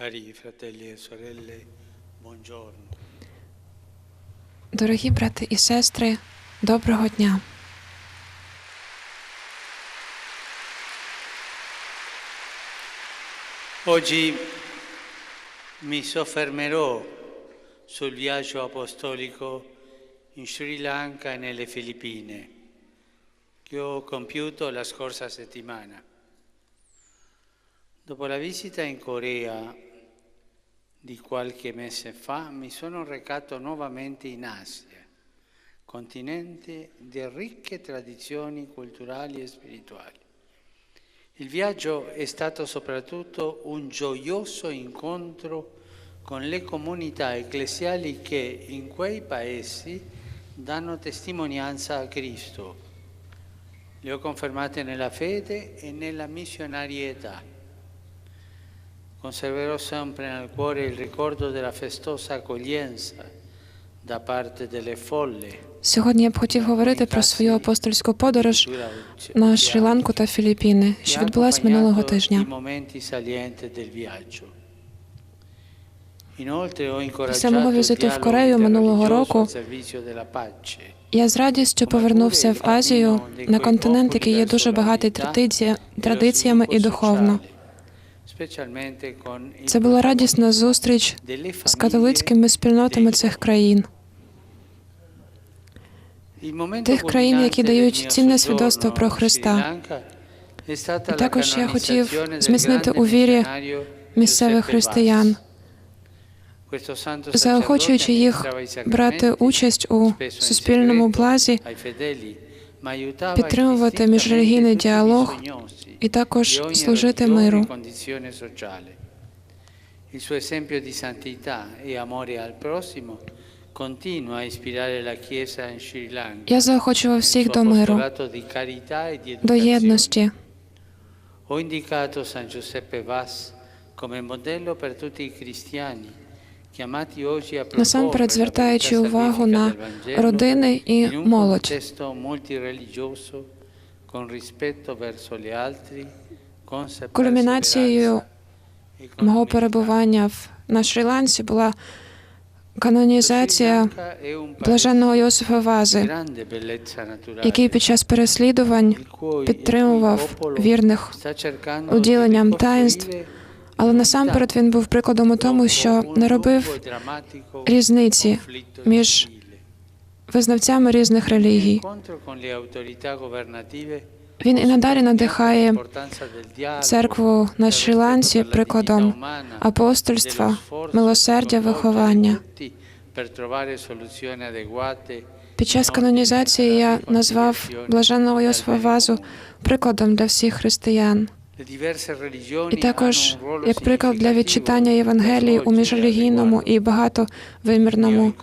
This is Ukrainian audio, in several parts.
Cari fratelli e sorelle, buongiorno. Дорогі брати і сестри, доброго дня! Oggi mi soffermerò sul viaggio apostolico in Sri Lanka e nelle Filippine che ho compiuto la scorsa settimana. Dopo la visita in Corea di qualche mese fa mi sono recato nuovamente in Asia, continente di ricche tradizioni culturali e spirituali. Il viaggio è stato soprattutto un gioioso incontro con le comunità ecclesiali che in quei paesi danno testimonianza a Cristo. Le ho confermate nella fede e nella missionarietà. Conserverò sempre nel cuore il ricordo della festosa accoglienza da parte delle folle. Сьогодні я б хотів говорити про свою апостольську подорож на Шрі-Ланку та Філіппіни, що відбулась минулого тижня. Після мого візиту в Корею минулого року. Я з радістю повернувся в Азію на континент, який є дуже багатий традиціями і духовно. Це була радісна зустріч з католицькими спільнотами цих країн, тих країн, які дають цінне свідоцтво про Христа. І також я хотів зміцнити у вірі місцевих християн, заохочуючи їх брати участь у суспільному блазі підтримувати міжрелігійний діалог і також служити миру. e. Il suo esempio di santità e amore al prossimo continua a ispirare la Chiesa in Sri Lanka. Я заохочував всіх до миру, e до єдності. Ho indicato San Giuseppe Vas come modello per tutti i cristiani, Насамперед звертаючи увагу на родини і молодь. Кульмінацією e Мого перебування на Шрі-Ланці була канонізація блаженного Йосифа Вази, який під час переслідувань підтримував вірних уділенням таїнств, але насамперед він був прикладом у тому, що не робив різниці між визнавцями різних релігій. Він і надалі надихає церкву на Шрі-Ланці прикладом апостольства, милосердя, виховання. Під час канонізації я назвав блаженного Йосифа Вазу прикладом для всіх християн. І також як приклад для відчитання Євангелії у міжрелігійному і багатовимірному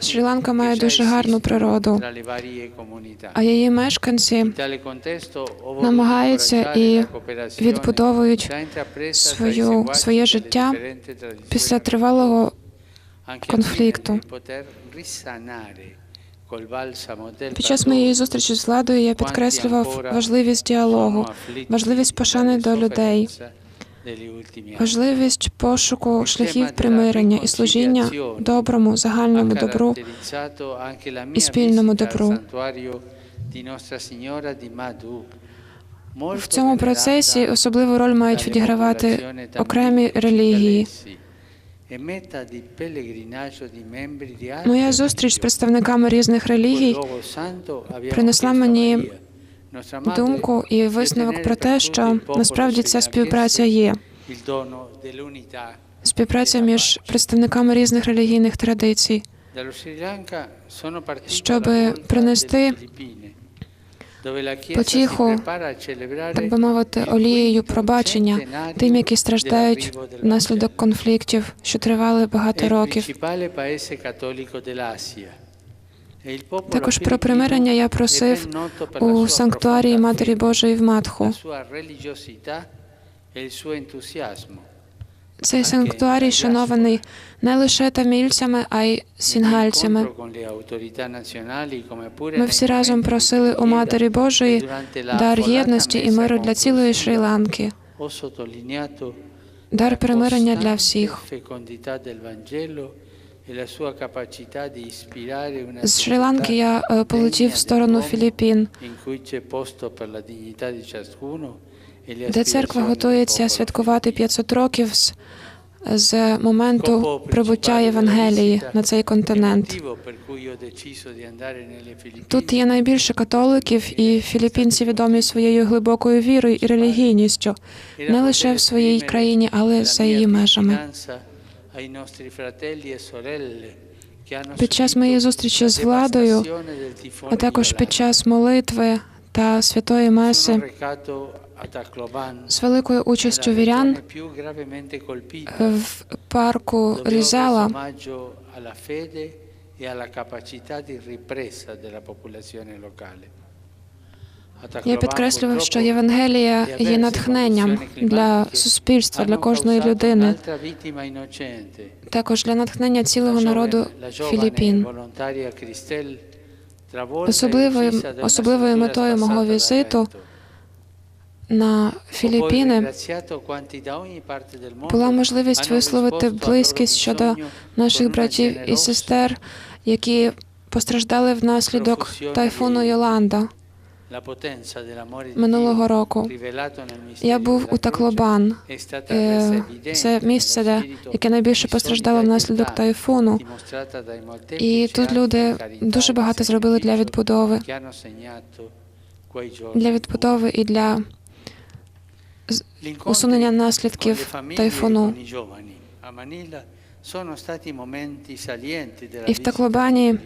Шрі-Ланка має дуже гарну природу, а її мешканці намагаються і відбудовують свою, своє життя після тривалого конфлікту. Під час моєї зустрічі з владою я підкреслював важливість діалогу, важливість пошани до людей, важливість пошуку шляхів примирення і служіння доброму, загальному добру і спільному добру. В цьому процесі особливу роль мають відігравати окремі релігії. Моя зустріч з представниками різних релігій принесла мені думку і висновок про те, що насправді ця співпраця є. Співпраця між представниками різних релігійних традицій, щоб принести потіху, так би мовити, олією пробачення тим, які страждають внаслідок конфліктів, що тривали багато років. Також про примирення я просив у санктуарії Матері Божої в Матху. Цей санктуарій шанований не лише тамільцями, а й сінгальцями. Ми всі разом просили у Матері Божої дар єдності і миру для цілої Шрі-Ланки, дар примирення для всіх. З Шрі-Ланки я е, полетів в сторону Філіппін, де церква готується святкувати 500 років з, з моменту прибуття Євангелії на цей континент. Тут є найбільше католиків, і філіппінці відомі своєю глибокою вірою і релігійністю не лише в своїй країні, але за її межами. Під час моєї зустрічі з владою, а також під час молитви та святої меси з великою участю вірян в парку Різела я підкреслював, що Євангелія є натхненням для суспільства, для кожної людини, також для натхнення цілого народу Філіппін. Особливою, особливою метою мого візиту на Філіппіни була можливість висловити близькість щодо наших братів і сестер, які постраждали внаслідок тайфуну Йоланда минулого року. Я був у Таклобан. Е, Це місце, де яке найбільше постраждало внаслідок тайфуну. І тут люди дуже багато зробили для відбудови, для відбудови і для усунення наслідків тайфуну. І в Таклобані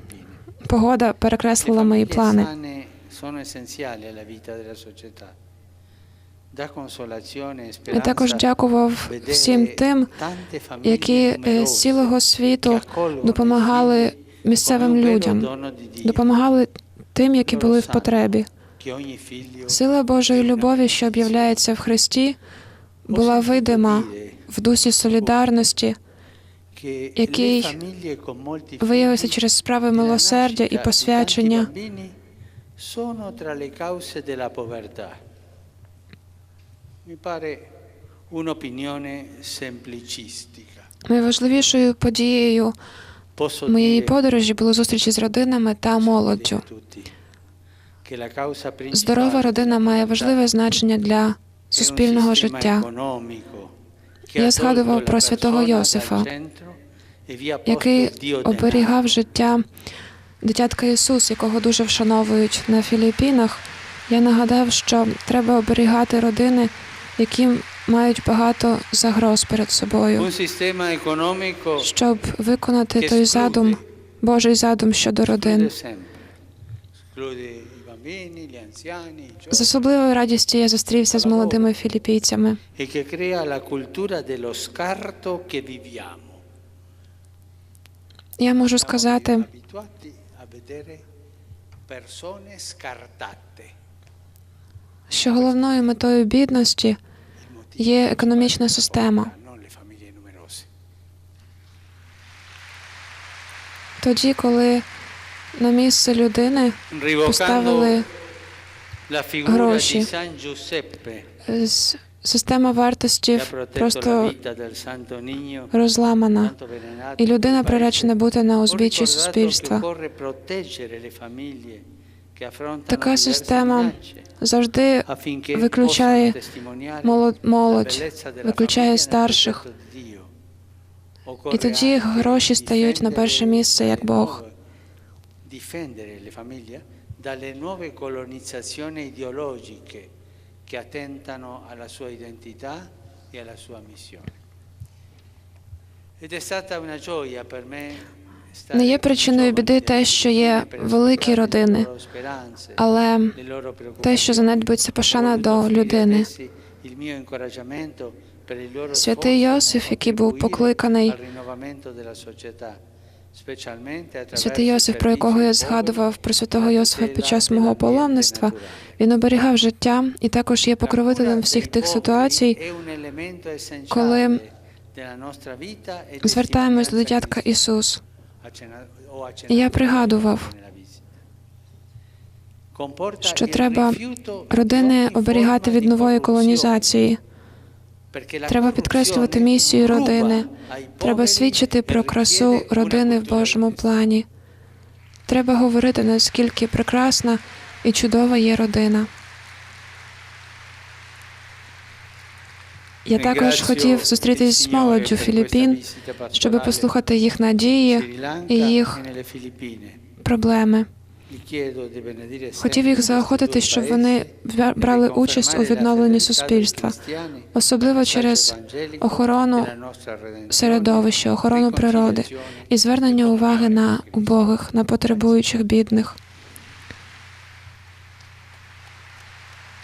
погода перекреслила мої плани. Я також дякував всім тим, які з цілого світу допомагали місцевим людям, допомагали тим, які були в потребі. Сила Божої любові, що об'являється в Христі, була видима в дусі солідарності, який виявився через справи милосердя і посвячення. Sono tra le cause della povertà. Mi pare un'opinione semplicistica. Найважливішою подією моєї подорожі було зустрічі з родинами та молоддю. Здорова родина має важливе значення для суспільного життя. Я згадував про святого Йосифа, e який оберігав життя дитятка Ісус, якого дуже вшановують на Філіппінах. Я нагадав, що треба оберігати родини, які мають багато загроз перед собою, щоб виконати той задум, Божий задум щодо родин. З особливою радістю я зустрівся з молодими філіппійцями. Я можу сказати, vedere persone scartate. що головною метою бідності Il motivo є економічна система. Тоді, коли на місце людини поставили гроші. з- система вартості просто розламана, і людина приречена бути на узбіччі суспільства. Така система завжди виключає молодь, виключає старших. І тоді гроші стають на перше місце як Бог. Difendere le famiglie dalle nuove colonizzazioni ideologiche che attentano alla sua identità e alla sua missione. Ed è stata una gioia per me Не є причиною біди те, що є великі родини, але те, що занедбується пошана до людини. Святий Йосиф, який був покликаний, святий Йосиф, про якого я згадував, про святого Йосифа під час мого паломництва, він оберігав життя і також є покровителем всіх тих ситуацій, коли e звертаємось до cristiana. Ісус. І я пригадував, що треба родини оберігати від нової колонізації. Треба підкреслювати місію родини. Треба свідчити про красу родини в Божому плані. Треба говорити, наскільки прекрасна і чудова є родина. Я також хотів зустрітись з молоддю Філіппін, щоб послухати їх надії і їх проблеми. Хотів їх заохотити, щоб вони брали участь у відновленні суспільства, особливо через охорону середовища, охорону природи і звернення уваги на убогих, на потребуючих бідних.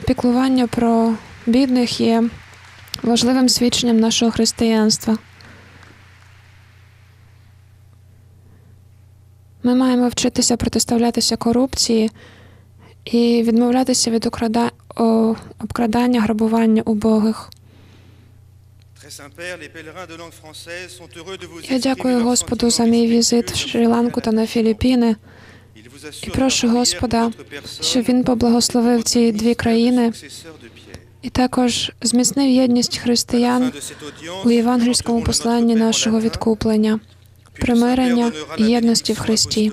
Піклування про бідних є важливим свідченням нашого християнства. Ми маємо вчитися протиставлятися корупції і відмовлятися від украда... о, обкрадання, грабування убогих. Я дякую Господу за мій візит в Шрі-Ланку та на Філіппіни. І прошу Господа, щоб він поблагословив ці дві країни і також зміцнив єдність християн у євангельському посланні нашого відкуплення, примирення єдності в Христі.